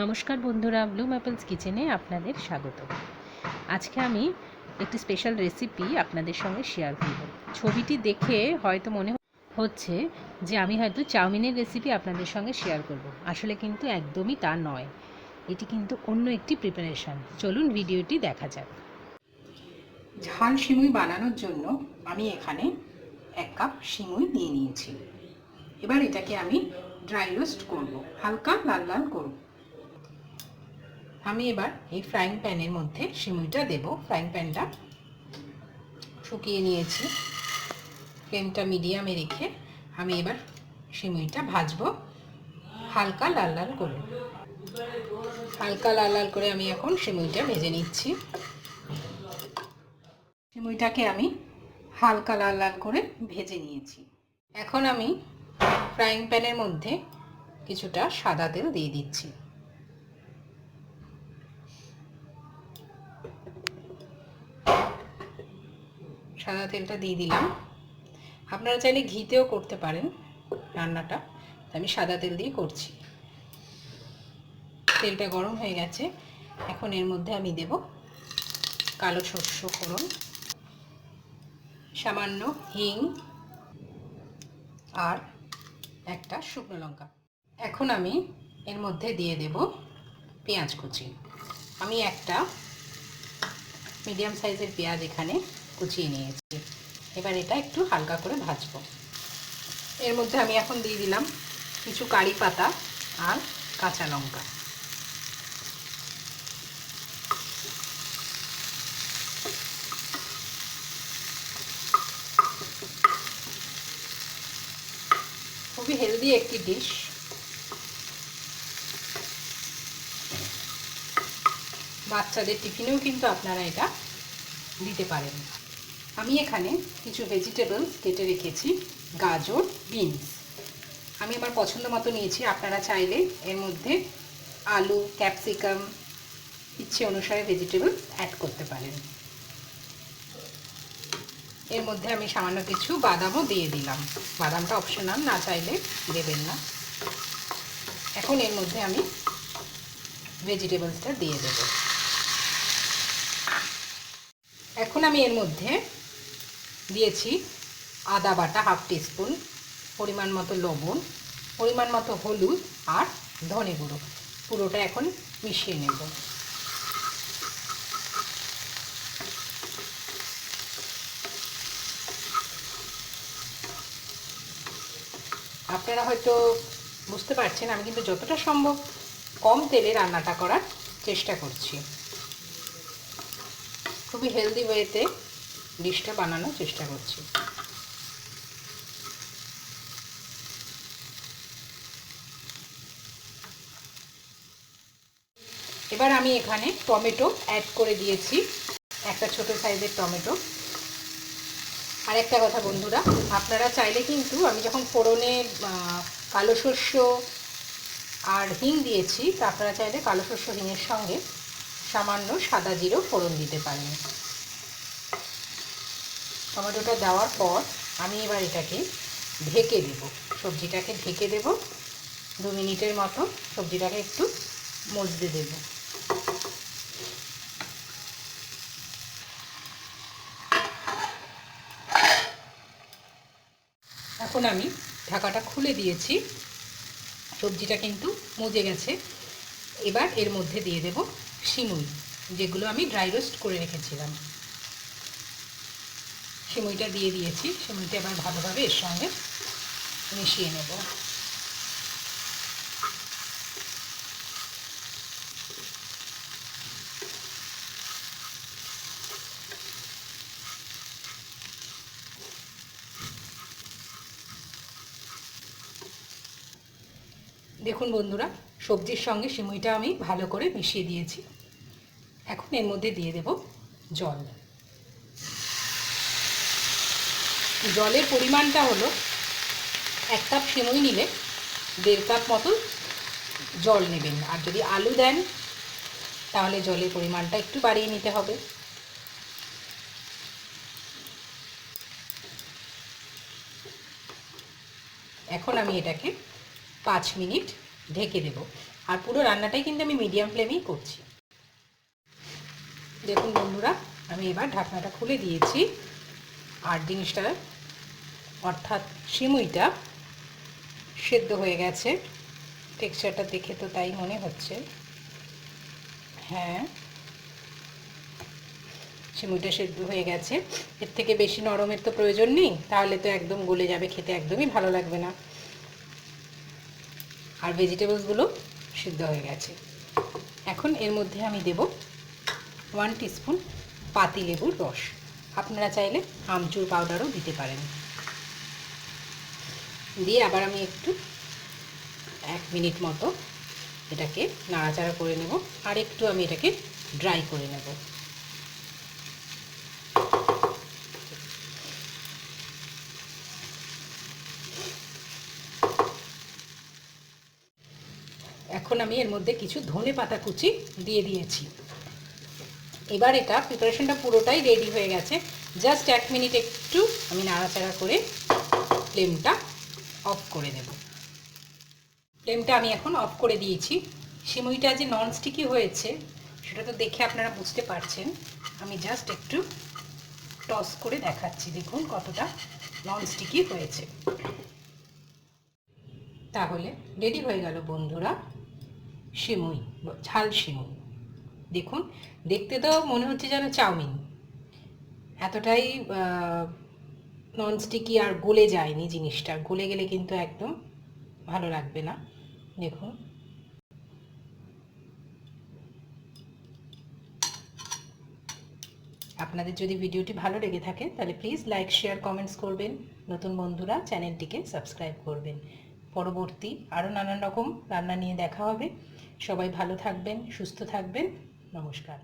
নমস্কার বন্ধুরা blue maples কিচেনে আপনাদের স্বাগত। আজকে আমি একটি স্পেশাল রেসিপি আপনাদের সঙ্গে শেয়ার করব। ছবিটি দেখে হয়তো মনে হচ্ছে যে আমি হয়তো চাউমিনের রেসিপি আপনাদের সঙ্গে শেয়ার করব। আসলে কিন্তু একদমই তা নয়। এটি কিন্তু অন্য একটি প্রিপারেশান চলুন ভিডিওটি দেখা যাক। ঝাল সিমুই বানানোর জন্য আমি এখানে এক কাপ সিমুই নিয়ে নিয়েছি। এবার এটাকে আমি ড্রাই রোস্ট করব। হালকা লাল লাল করব। আমি এবার এই ফ্রাইং প্যানের মধ্যে সিমুইটা দেব। ফ্রাইং প্যানটা শুকিয়ে নিয়েছি। ফ্লেমটা মিডিয়ামে রেখে আমি এবার সিমুইটা ভাজবো। হালকা লাল লাল করে। হালকা লাল লাল করে আমি এখন সিমুইটা ভেজে নিচ্ছি। সিমুইটাকে আমি হালকা লাল লাল করে ভেজে নিয়েছি। এখন আমি ফ্রাইং প্যানের মধ্যে কিছুটা সাদা তেল দিয়ে দিচ্ছি। সাদা তেলটা দিয়ে দিলাম। আপনারা চাইলে ঘিতেও করতে পারেন রান্নাটা। আমি সাদা তেল দিয়ে করছি। তেলটা গরম হয়ে গেছে। এখন এর মধ্যে আমি দেব কালো শস্য ফোড়ন, সামান্য হিং আর একটা শুকনো লঙ্কা। এখন আমি এর মধ্যে দিয়ে দেব পেঁয়াজ কুচি। আমি একটা মিডিয়াম সাইজের পেঁয়াজ এখানে কুচিয়ে নিয়েছি। এবার এটা একটু হালকা করে ভাজবো। এর মধ্যে আমি এখন দিয়ে দিলাম কিছু কারি পাতা আর কাঁচা লঙ্কা। খুবই হেলদি একটি ডিশ। বাচ্চাদের টিফিনেও কিন্তু আপনারা এটা দিতে পারেন। আমি এখানে কিছু ভেজিটেবলস কেটে রেখেছি, গাজর বিনস আমি আমার পছন্দ মতো নিয়েছি, আপনারা চাইলে এর মধ্যে আলু ক্যাপসিকাম ইচ্ছে অনুসারে ভেজিটেবলস অ্যাড করতে পারেন। এর মধ্যে আমি সামান্য কিছু বাদামও দিয়ে দিলাম। বাদামটা অপশনাল না চাইলে দেবেন না। এখন এর মধ্যে আমি ভেজিটেবলসটা দিয়ে দেব। এখন আমি এর মধ্যে দিয়েছি আদা বাটা হাফ টিস্পুন, পরিমাণ মতো লবণ, পরিমাণ মতো হলুদ আর ধনে গুঁড়ো। পুরোটা এখন মিশিয়ে নেব। আপনারা হয়তো বুঝতে পারছেন, আমি কিন্তু যতটা সম্ভব কম তেলে রান্নাটা করার চেষ্টা করছি। খুবই হেলদি ওয়েতে ডিশটা বানানোর চেষ্টা করছি। এবার আমি এখানে টমেটো অ্যাড করে দিয়েছি। একটা ছোট সাইজের টমেটো। আর একটা কথা বন্ধুরা, আপনারা চাইলে কিন্তু আমি যখন ফোড়নে কালো শস্য আর হিং দিয়েছি, তা আপনারা চাইলে কালো শস্য হিংয়ের সঙ্গে সামান্য সাদা জিরো ফোড়ন দিতে পারেন। টমেটোটা দেওয়ার পর আমি এবার এটাকে ঢেকে দেব। সবজিটাকে ঢেকে দেব। দু মিনিটের মতো সবজিটাকে একটু মজতে দেবো। এখন আমি ঢাকাটা খুলে দিয়েছি। সবজিটা কিন্তু মজে গেছে। এবার এর মধ্যে দিয়ে দেব সিমুই যেগুলো আমি ড্রাই রোস্ট করে রেখেছিলাম। সিমুইটা দিয়ে দিয়েছি, সিমুইটা এবার ভালোভাবে এর সঙ্গে মিশিয়ে নেব। দেখুন বন্ধুরা, সবজির সঙ্গে সিমুইটা আমি ভালো করে মিশিয়ে দিয়েছি। এখন এর মধ্যে দিয়ে দেব জল। জলের পরিমাণটা হলো এক কাপ সিমুই নিলে দেড় কাপ মতো জল নেবেন। আর যদি আলু দেন, তাহলে জলের পরিমাণটা একটু বাড়িয়ে নিতে হবে। এখন আমি এটাকে পাঁচ মিনিট ঢেকে দেব। আর পুরো রান্নাটাই কিন্তু আমি মিডিয়াম ফ্লেমেই করছি। দেখুন বন্ধুরা, আমি এবার ঢাকনাটা খুলে দিয়েছি। আর জিনিসটা অর্থাৎ সিমুইটা সেদ্ধ হয়ে গেছে। টেক্সচারটা দেখে তো তাই মনে হচ্ছে। হ্যাঁ। সিমুইটা সেদ্ধ হয়ে গেছে। এর থেকে বেশি নরমের তো প্রয়োজন নেই, তাহলে তো একদম গলে যাবে, খেতে একদমই ভালো লাগবে না। আর ভেজিটেবলসগুলো সিদ্ধ হয়ে গেছে। এখন এর মধ্যে আমি দেব ওয়ান টিস্পুন পাতি লেবুর রস। আপনারা চাইলে আমচুর পাউডারও দিতে পারেন। দিয়ে আবার আমি একটু এক মিনিট মতো এটাকে নাড়াচাড়া করে নেব আর একটু আমি এটাকে ড্রাই করে নেব। এখন আমি এর মধ্যে কিছু ধনে পাতা কুচি দিয়ে দিয়েছি। এবার এটা প্রিপারেশনটা পুরোটাই রেডি হয়ে গেছে। জাস্ট এক মিনিট একটু আমি নাড়াচাড়া করে ফ্লেমটা অফ করে দেব ফ্লেমটা আমি এখন অফ করে দিয়েছি। সিমুইটা যে নন স্টিকি হয়েছে, সেটা তো দেখে আপনারা বুঝতে পারছেন। আমি জাস্ট একটু টস করে দেখাচ্ছি। দেখুন কতটা নন স্টিকি হয়েছে। তাহলে রেডি হয়ে গেল বন্ধুরা, সিমুই, ঝাল সিমুই। দেখুন, দেখতে তো মনে হচ্ছে যেন চাউমিন। এতটাই নন স্টিকি আর গলে যায়নি জিনিসটা। গলে গেলে কিন্তু একদম ভালো লাগবে না। দেখুন। আপনাদের যদি ভিডিওটি ভালো লেগে থাকে, তাহলে প্লিজ লাইক শেয়ার কমেন্টস করবেন। নতুন বন্ধুরা চ্যানেলটিকে সাবস্ক্রাইব করবেন। পরবর্তী আরও নানান রকম রান্না নিয়ে দেখা হবে। সবাই ভালো থাকবেন, সুস্থ থাকবেন। নমস্কার।